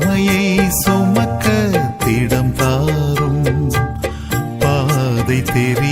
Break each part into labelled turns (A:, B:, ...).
A: சுமையை சுமக்க திடம் தாரும். பாதை தெரிய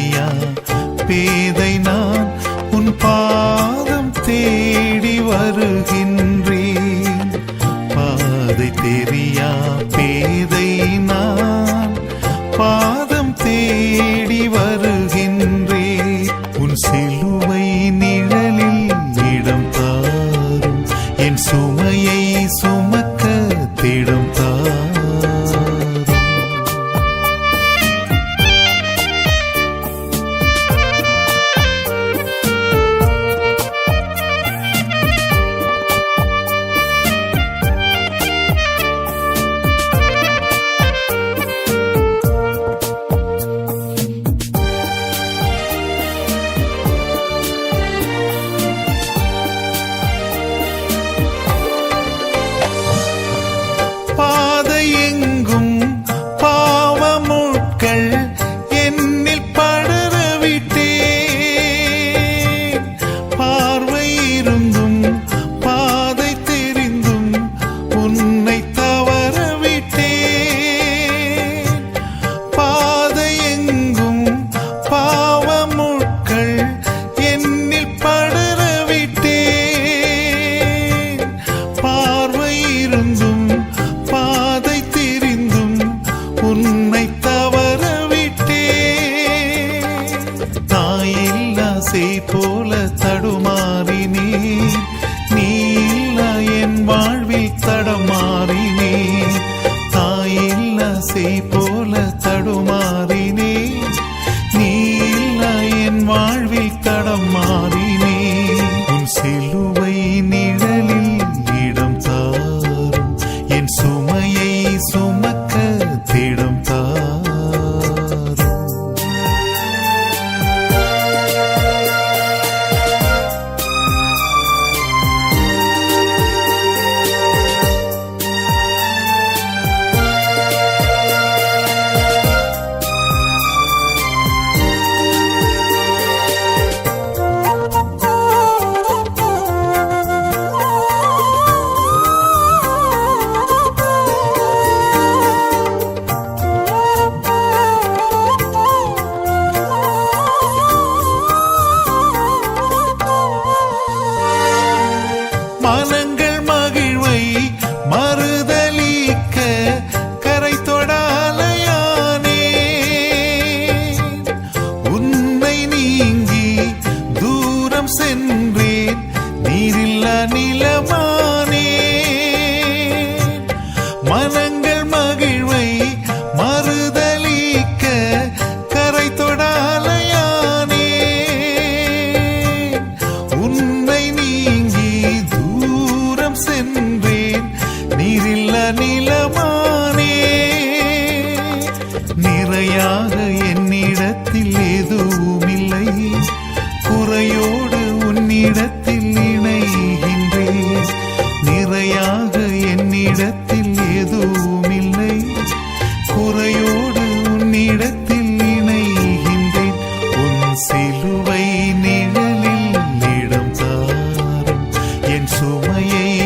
A: வாழ்வில் தடம் மாறினே. உன் சிலுவை நிழலில் இடம் தாரும். என் சுமையை Cause உன்னிடத்தில் இணைகின்றேன் நிறையாக என்னிடத்தில் எதுவும் இல்லை குறையோடு உன்னிடத்தில் இணைகின்றேன். உன் சிலுவை நிழலில் இடம் தாரும். என் சுமையை